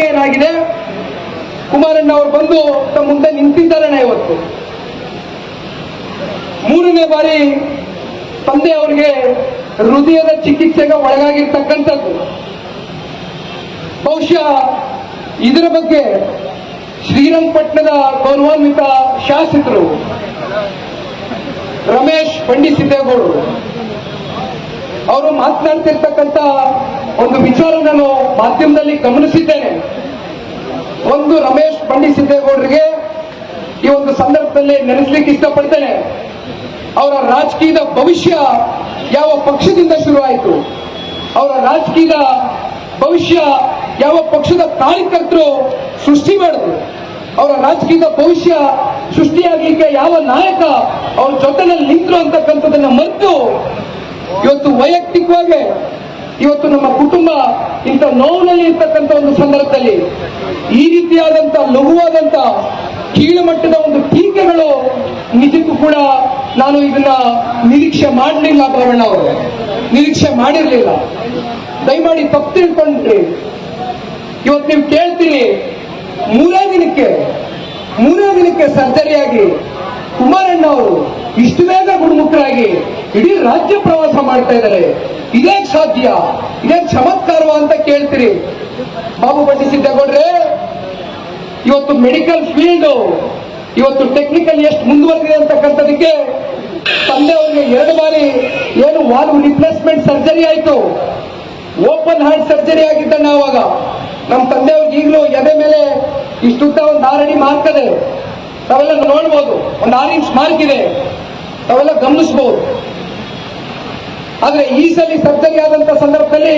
ಏನಾಗಿದೆ? ಕುಮಾರಣ್ಣ ಅವರು ಬಂದು ತಮ್ಮ ಮುಂದೆ ನಿಂತಿದ್ದಾರೆ ಇವತ್ತು. ಮೂರನೇ ಬಾರಿ ತಂದೆ ಅವರಿಗೆ ಹೃದಯದ ಚಿಕಿತ್ಸೆಗೆ ಒಳಗಾಗಿರ್ತಕ್ಕಂಥದ್ದು. ಬಹುಶಃ ಇದರ ಬಗ್ಗೆ ಶ್ರೀರಂಗಪಟ್ಟಣದ ಗೌರವಾನ್ವಿತ ಶಾಸಕರು ರಮೇಶ್ ಪಂಡಿಸಿದ್ದೇಗೌಡರು ಅವರು ಮಾತನಾಡ್ತಿರ್ತಕ್ಕಂಥ ಒಂದು ವಿಚಾರ ನಾನು ಮಾಧ್ಯಮದಲ್ಲಿ ಗಮನಿಸಿದ್ದೇನೆ. ಒಂದು ರಮೇಶ್ ಪಂಡಿಸಿದ್ದೇಗೌಡರಿಗೆ ಈ ಒಂದು ಸಂದರ್ಭದಲ್ಲಿ ನೆನೆಸ್ಲಿಕ್ಕೆ ಇಷ್ಟಪಡ್ತೇನೆ. ಅವರ ರಾಜಕೀಯದ ಭವಿಷ್ಯ ಯಾವ ಪಕ್ಷದಿಂದ ಶುರುವಾಯಿತು? ಅವರ ರಾಜಕೀಯದ ಭವಿಷ್ಯ ಯಾವ ಪಕ್ಷದ ಕಾರ್ಯಕರ್ತರು ಸೃಷ್ಟಿ ಮಾಡಿದ್ರು? ಅವರ ರಾಜಕೀಯದ ಭವಿಷ್ಯ ಸೃಷ್ಟಿಯಾಗಲಿಕ್ಕೆ ಯಾವ ನಾಯಕ ಅವ್ರ ಜೊತೆನಲ್ಲಿ ನಿಂತರು ಅಂತಕ್ಕಂಥದ್ದನ್ನ ಮರೆತು ಇವತ್ತು ವೈಯಕ್ತಿಕವಾಗಿ ಇವತ್ತು ನಮ್ಮ ಕುಟುಂಬ ಇಂಥ ನೋವಿನಲ್ಲಿ ಇರ್ತಕ್ಕಂಥ ಒಂದು ಸಂದರ್ಭದಲ್ಲಿ ಈ ರೀತಿಯಾದಂತ ಲಘುವಾದಂತ ಕೀಳುಮಟ್ಟದ ಒಂದು ಟೀಕೆಗಳು ನಿಜಕ್ಕೂ ಕೂಡ ನಾನು ಇದನ್ನ ನಿರೀಕ್ಷೆ ಮಾಡಲಿಲ್ಲ ಪ್ರವೀಣ ಅವರು. ನಿರೀಕ್ಷೆ ಮಾಡಿರ್ಲಿಲ್ಲ. ದಯಮಾಡಿ ತಪ್ಪು ತಿಳ್ಕೊಂಡ್ರಿ. ಇವತ್ತು ನೀವು ಕೇಳ್ತೀರಿ ಮೂರೇ ದಿನಕ್ಕೆ ಮೂರೇ ದಿನಕ್ಕೆ ಸರ್ಜರಿಯಾಗಿ ಕುಮಾರಣ್ಣ ಅವರು ಇಷ್ಟು ಬೇಗ ಗುಣಮುಖರಾಗಿ ಇಡೀ ರಾಜ್ಯ ಪ್ರವಾಸ ಮಾಡ್ತಾ ಇದ್ದಾರೆ. ಇದೇ ಸಾಧ್ಯ, ಇದೇ ಚಮತ್ಕಾರವ ಅಂತ ಕೇಳ್ತೀರಿ. ಬಾಬು ಬಂಡಿ ಸಿದ್ದಗೌಡ್ರೆ ಇವತ್ತು ಮೆಡಿಕಲ್ ಫೀಲ್ಡ್ ಇವತ್ತು ಟೆಕ್ನಿಕಲ್ ಎಷ್ಟು ಮುಂದುವರೆದಿದೆ ಅಂತಕ್ಕಂಥದಕ್ಕೆ ತಂದೆ ಅವರಿಗೆ ಎರಡು ಬಾರಿ ಏನು ವಾಲ್ವ್ ರಿಪ್ಲೇಸ್ಮೆಂಟ್ ಸರ್ಜರಿ ಆಯ್ತು. ಓಪನ್ ಹಾರ್ಟ್ ಸರ್ಜರಿ ಆಗಿದ್ದಣ್ಣ ಅವಾಗ ನಮ್ಮ ತಂದೆಯವ್ರಿಗೆ ಈಗಲೂ ಎದೆ ಮೇಲೆ ಇಷ್ಟುದ್ದ ಒಂದು ಆರಡಿ ಮಾರ್ಕ್ ಇದೆ ನಾವೆಲ್ಲ ನೋಡ್ಬೋದು, ಒಂದು ಆರ್ ಇಂಚ್ ಮಾರ್ಕ್ ಇದೆ. ತಾವೆಲ್ಲ ಆದ್ರೆ ಈ ಸಲ ಸರ್ಜರಿ ಆದಂತ ಸಂದರ್ಭದಲ್ಲಿ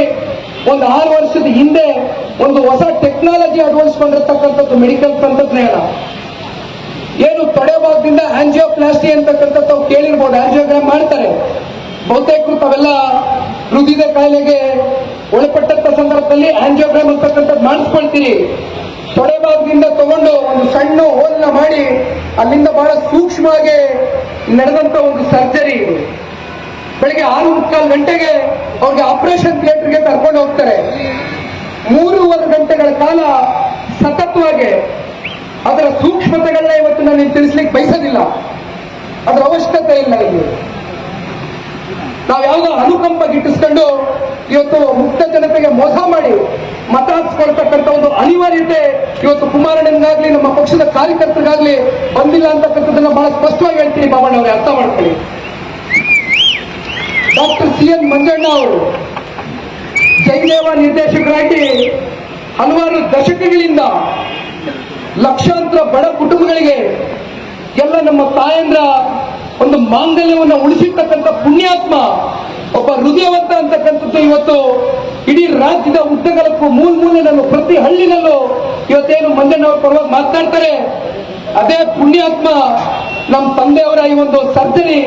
ಒಂದು ಆರು ವರ್ಷದ ಹಿಂದೆ ಒಂದು ಹೊಸ ಟೆಕ್ನಾಲಜಿ ಅಳವಡಿಸಿಕೊಂಡಿರ್ತಕ್ಕಂಥದ್ದು ಮೆಡಿಕಲ್ ತಂತ್ರಜ್ಞಾನ. ಏನು ತೊಡೆಭಾಗದಿಂದ ಆಂಜಿಯೋಪ್ಲಾಸ್ಟಿ ಅಂತಕ್ಕಂಥದ್ದು ಕೇಳಿರ್ಬೋದು ಆಂಜಿಯೋಗ್ರಾಮ್ ಮಾಡ್ತಾರೆ. ಬಹುತೇಕರು ತಾವೆಲ್ಲ ಹೃದಯದ ಕಾಯಿಲೆಗೆ ಒಳಪಟ್ಟಂತ ಸಂದರ್ಭದಲ್ಲಿ ಆಂಜಿಯೋಗ್ರಾಮ್ ಅಂತಕ್ಕಂಥದ್ದು ಮಾಡಿಸ್ಕೊಳ್ತೀರಿ. ತೊಡೆ ಭಾಗದಿಂದ ತಗೊಂಡು ಒಂದು ಸಣ್ಣ ಹೋಲ್ನ ಮಾಡಿ ಅಲ್ಲಿಂದ ಬಹಳ ಸೂಕ್ಷ್ಮವಾಗಿ ನಡೆದಂತ ಒಂದು ಸರ್ಜರಿ ಇದು. ಬೆಳಿಗ್ಗೆ ಆರು ಮುಕ್ಕಾಲು ಗಂಟೆಗೆ ಅವ್ರಿಗೆ ಆಪರೇಷನ್ ಥಿಯೇಟರ್ಗೆ ಕರ್ಕೊಂಡು ಹೋಗ್ತಾರೆ. ಮೂರುವರೆ ಗಂಟೆಗಳ ಕಾಲ ಸತತವಾಗಿ ಅದರ ಸೂಕ್ಷ್ಮತೆಗಳನ್ನ ಇವತ್ತು ನಾನು ತಿಳಿಸ್ಲಿಕ್ಕೆ ಬಯಸೋದಿಲ್ಲ. ಅದರ ಅವಶ್ಯಕತೆ ಇಲ್ಲ ಇಲ್ಲಿ. ನಾವು ಯಾವುದೋ ಅನುಕಂಪ ಗಿಟ್ಟಿಸ್ಕೊಂಡು ಇವತ್ತು ಮುಕ್ತ ಜನತೆಗೆ ಮೋಸ ಮಾಡಿ ಮತ ಹಾಕ್ಸ್ಕೊಳ್ತಕ್ಕಂಥ ಒಂದು ಅನಿವಾರ್ಯತೆ ಇವತ್ತು ಕುಮಾರಣ್ಣನಿಗಾಗ್ಲಿ, ನಮ್ಮ ಪಕ್ಷದ ಕಾರ್ಯಕರ್ತರಿಗಾಗ್ಲಿ ಬಂದಿಲ್ಲ ಅಂತಕ್ಕಂಥದ್ದನ್ನ ಬಹಳ ಸ್ಪಷ್ಟವಾಗಿ ಹೇಳ್ತೀನಿ ಬಾಬಣ್ಣ ಅವರೇ, ಅರ್ಥ ಮಾಡ್ಕೊಳ್ಳಿ. ಡಾಕ್ಟರ್ ಸಿ ಎನ್ ಮಂಜಣ್ಣ ಅವರು ಜಯದೇವ ನಿರ್ದೇಶಕರಾಗಿ ಹಲವಾರು ದಶಕಗಳಿಂದ ಲಕ್ಷಾಂತರ ಬಡ ಕುಟುಂಬಗಳಿಗೆ ಎಲ್ಲ ನಮ್ಮ ತಾಯಂದ್ರ ಒಂದು ಮಾಂಗಲ್ಯವನ್ನು ಉಳಿಸಿರ್ತಕ್ಕಂಥ ಪುಣ್ಯಾತ್ಮ ಒಬ್ಬ ಹೃದಯವಂತ ಅಂತಕ್ಕಂಥದ್ದು ಇವತ್ತು ಇಡೀ ರಾಜ್ಯದ ಉದ್ದಗಲಕ್ಕೂ ಮೂಲ ಮೂಲೆಯಲ್ಲೂ ಪ್ರತಿ ಹಳ್ಳಿನಲ್ಲೂ ಇವತ್ತೇನು ಮಂಜಣ್ಣವ್ರ ಪರವಾಗಿ ಮಾತನಾಡ್ತಾರೆ ಅದೇ ಪುಣ್ಯಾತ್ಮ ನಮ್ಮ ತಂದೆಯವರ ಈ ಒಂದು ಸರ್ಜರಿ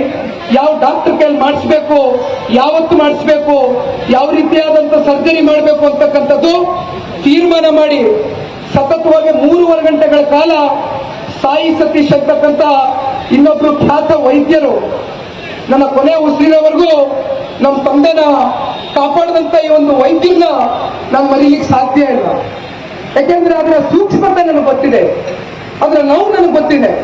ಯಾವ ಡಾಕ್ಟರ್ ಕೈಯಲ್ಲಿ ಮಾಡಿಸ್ಬೇಕು ಯಾವತ್ತು ಮಾಡಿಸ್ಬೇಕು, ಯಾವ ರೀತಿಯಾದಂಥ ಸರ್ಜರಿ ಮಾಡಬೇಕು ಅಂತಕ್ಕಂಥದ್ದು ತೀರ್ಮಾನ ಮಾಡಿ ಸತತವಾಗಿ ಮೂರುವರೆ ಗಂಟೆಗಳ ಕಾಲ ಸಾಯಿ ಸತೀಶ್ ಅಂತಕ್ಕಂಥ ಇನ್ನೊಬ್ರು ಖ್ಯಾತ ವೈದ್ಯರು, ನನ್ನ ಕೊನೆ ಉಸಿರಿನವರೆಗೂ ನಮ್ಮ ತಂದೆನ ಕಾಪಾಡಿದಂತ ಈ ಒಂದು ವೈದ್ಯನ ನಾನು ಮರೀಲಿಕ್ಕೆ ಸಾಧ್ಯ ಇಲ್ಲ. ಯಾಕೆಂದ್ರೆ ಅದರ ಸೂಕ್ಷ್ಮತೆ ನನಗೆ ಗೊತ್ತಿದೆ. ಅದರ ನೋವು ನನಗೆ ಗೊತ್ತಿದೆ.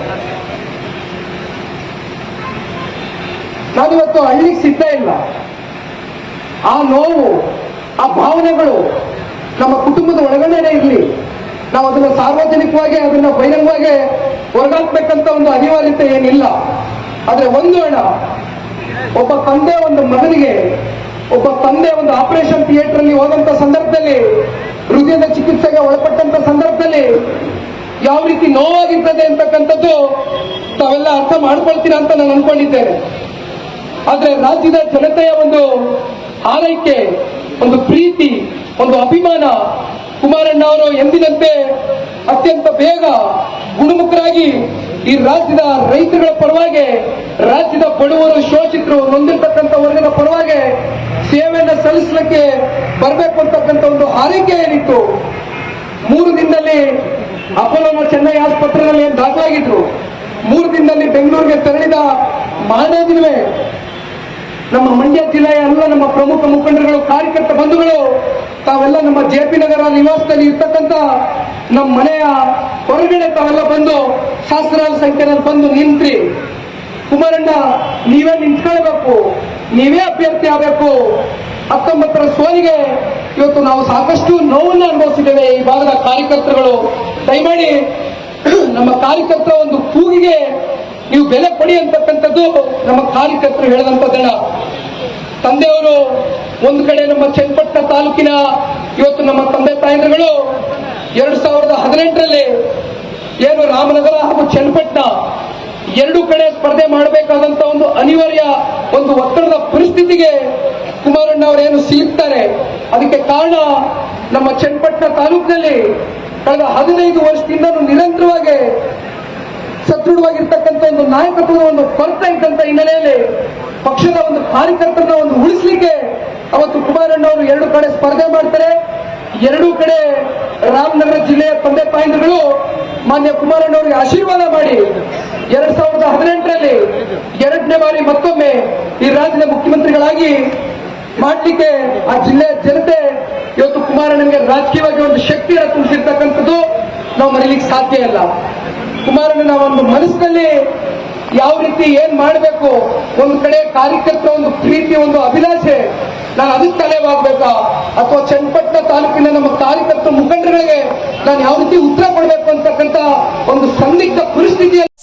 ನಾನಿವತ್ತು ಹಳ್ಳಿಗೆ ಸಿದ್ಧ ಇಲ್ಲ. ಆ ನೋವು, ಆ ಭಾವನೆಗಳು ನಮ್ಮ ಕುಟುಂಬದ ಒಳಗಡೆನೆ ಇರಲಿ. ನಾವು ಅದನ್ನು ಸಾರ್ವಜನಿಕವಾಗಿ, ಅದನ್ನು ಬಹಿರಂಗವಾಗಿ ಹೊರಗಾಕ್ಬೇಕಂತ ಒಂದು ಅನಿವಾರ್ಯತೆ ಏನಿಲ್ಲ. ಆದರೆ ಒಂದು ಅಣ್ಣ ಒಬ್ಬ ತಂದೆ ಒಂದು ಮಗನಿಗೆ, ಒಬ್ಬ ತಂದೆ ಒಂದು ಆಪರೇಷನ್ ಥಿಯೇಟರ್ ಅಲ್ಲಿ ಹೋದಂತ ಸಂದರ್ಭದಲ್ಲಿ, ಹೃದಯದ ಚಿಕಿತ್ಸೆಗೆ ಒಳಪಟ್ಟಂತ ಸಂದರ್ಭದಲ್ಲಿ ಯಾವ ರೀತಿ ನೋವಾಗಿರ್ತದೆ ಅಂತಕ್ಕಂಥದ್ದು ತಾವೆಲ್ಲ ಅರ್ಥ ಮಾಡ್ಕೊಳ್ತೀರಾ ಅಂತ ನಾನು ಅನ್ಕೊಂಡಿದ್ದೇನೆ. ಆದ್ರೆ ರಾಜ್ಯದ ಜನತೆಯ ಒಂದು ಆರೈಕೆ ಒಂದು ಪ್ರೀತಿ, ಒಂದು ಅಭಿಮಾನ ಕುಮಾರಣ್ಣ ಅವರು ಎಂದಿನಂತೆ ಅತ್ಯಂತ ಬೇಗ ಗುಣಮುಖರಾಗಿ ಈ ರಾಜ್ಯದ ರೈತರುಗಳ ಪರವಾಗಿ, ರಾಜ್ಯದ ಬಡವರು ಶೋಷಿತರು ನೊಂದಿರ್ತಕ್ಕಂಥ ವರ್ಗದ ಪರವಾಗಿ ಸೇವೆಯನ್ನ ಸಲ್ಲಿಸಲಿಕ್ಕೆ ಬರಬೇಕು ಅಂತಕ್ಕಂಥ ಒಂದು ಹಾರೈಕೆ ಏನಿತ್ತು. ಮೂರು ದಿನದಲ್ಲಿ ಅಪೋಲೋ ಚೆನ್ನೈ ಆಸ್ಪತ್ರೆಯಲ್ಲಿ ದಾಖಲಾಗಿದ್ರು. ಮೂರು ದಿನದಲ್ಲಿ ಬೆಂಗಳೂರಿಗೆ ತೆರಳಿದ ಮಾರನೇ ದಿನವೇ ನಮ್ಮ ಮಂಡ್ಯ ಜಿಲ್ಲೆಯ ಎಲ್ಲ ನಮ್ಮ ಪ್ರಮುಖ ಮುಖಂಡರುಗಳು, ಕಾರ್ಯಕರ್ತ ಬಂಧುಗಳು ತಾವೆಲ್ಲ ನಮ್ಮ ಜೆ ಪಿ ನಗರ ನಿವಾಸದಲ್ಲಿ ಇರ್ತಕ್ಕಂಥ ನಮ್ಮ ಮನೆಯ ಹೊರಗಡೆ ತಾವೆಲ್ಲ ಬಂದು ಸಹಸ್ರಾರು ಸಂಖ್ಯೆನಲ್ಲಿ ಬಂದು ನಿಂತ್ರಿ. ಕುಮಾರಣ್ಣ, ನೀವೇ ನಿಂತ್ಕೊಳ್ಬೇಕು. ನೀವೇ ಅಭ್ಯರ್ಥಿ ಆಗಬೇಕು. ಹತ್ತೊಂಬತ್ತರ ಸೋಲಿಗೆ ಇವತ್ತು ನಾವು ಸಾಕಷ್ಟು ನೋವನ್ನ ಅನುಭವಿಸಿದ್ದೇವೆ ಈ ಭಾಗದ ಕಾರ್ಯಕರ್ತರುಗಳು. ದಯಮಾಡಿ ನಮ್ಮ ಕಾರ್ಯಕರ್ತರ ಒಂದು ಕೂಗಿಗೆ ನೀವು ಬೆಲೆ ಕೊಡಿ ಅಂತಕ್ಕಂಥದ್ದು ನಮ್ಮ ಕಾರ್ಯಕರ್ತರು ಹೇಳಿದಂಥದ್ದನ್ನ ತಂದೆಯವರು ಒಂದು ಕಡೆ ನಮ್ಮ ಚನ್ನಪಟ್ಟಣ ತಾಲೂಕಿನ ಇವತ್ತು ನಮ್ಮ ತಂದೆ ತಾಯಂದ್ರಗಳು ಎರಡು ಸಾವಿರದ ಹದಿನೆಂಟರಲ್ಲಿ ಏನು ರಾಮನಗರ ಹಾಗೂ ಚನ್ನಪಟ್ಟಣ ಎರಡು ಕಡೆ ಸ್ಪರ್ಧೆ ಮಾಡಬೇಕಾದಂತ ಒಂದು ಅನಿವಾರ್ಯ ಒಂದು ಒತ್ತಡದ ಪರಿಸ್ಥಿತಿಗೆ ಕುಮಾರಣ್ಣ ಅವರೇನು ಸಿಗುತ್ತಾರೆ ಅದಕ್ಕೆ ಕಾರಣ ನಮ್ಮ ಚನ್ನಪಟ್ಟಣ ತಾಲೂಕಿನಲ್ಲಿ ಕಳೆದ ಹದಿನೈದು ವರ್ಷದಿಂದ ನಿರಂತರವಾಗಿ ಸದೃಢವಾಗಿರ್ತಕ್ಕಂಥ ಒಂದು ನಾಯಕತ್ವದ ಒಂದು ಕೊರತೆ ಇದ್ದಂತ ಹಿನ್ನೆಲೆಯಲ್ಲಿ ಪಕ್ಷದ ಒಂದು ಕಾರ್ಯಕರ್ತರನ್ನ ಒಂದು ಉಳಿಸ್ಲಿಕ್ಕೆ ಅವತ್ತು ಕುಮಾರಣ್ಣ ಅವರು ಎರಡು ಕಡೆ ಸ್ಪರ್ಧೆ ಮಾಡ್ತಾರೆ. ಎರಡೂ ಕಡೆ ರಾಮನಗರ ಜಿಲ್ಲೆಯ ತಂದೆ ಪಾಯಿಂಟ್ಗಳು ಮಾನ್ಯ ಕುಮಾರಣ್ಣ ಅವರಿಗೆ ಆಶೀರ್ವಾದ ಮಾಡಿ ಎರಡ್ ಸಾವಿರದ ಹದಿನೆಂಟರಲ್ಲಿ ಎರಡನೇ ಬಾರಿ ಮತ್ತೊಮ್ಮೆ ಈ ರಾಜ್ಯದ ಮುಖ್ಯಮಂತ್ರಿಗಳಾಗಿ ಮಾಡಲಿಕ್ಕೆ ಆ ಜಿಲ್ಲೆಯ ಜನತೆ ಇವತ್ತು ಕುಮಾರಣ್ಣನಿಗೆ ರಾಜಕೀಯವಾಗಿ ಒಂದು ಶಕ್ತಿಯನ್ನು ತುಂಬಿಸಿರ್ತಕ್ಕಂಥದ್ದು ನಾವು ಮರೀಲಿಕ್ಕೆ ಸಾಧ್ಯ ಇಲ್ಲ. ಕುಮಾರಣ್ಣನ ಒಂದು ಮನಸ್ಸಿನಲ್ಲಿ ಯಾವ ರೀತಿ ಏನ್ ಮಾಡಬೇಕು? ಒಂದು ಕಡೆ ಕಾರ್ಯಕರ್ತರ ಒಂದು ಪ್ರೀತಿ, ಒಂದು ಅಭಿಲಾಷೆ. ನಾನು ಅದಕ್ಕೆ ತಲೆವಾಗ್ಬೇಕಾ ಅಥವಾ ಚನ್ನಪಟ್ಟಣ ತಾಲೂಕಿನ ನಮ್ಮ ಕಾರ್ಯಕರ್ತ ಮುಖಂಡರುಗಳಿಗೆ ನಾನು ಯಾವ ರೀತಿ ಉತ್ತರ ಕೊಡಬೇಕು ಅಂತಕ್ಕಂತ ಒಂದು ಸಂದಿಗ್ಧ ಪರಿಸ್ಥಿತಿಯಲ್ಲಿ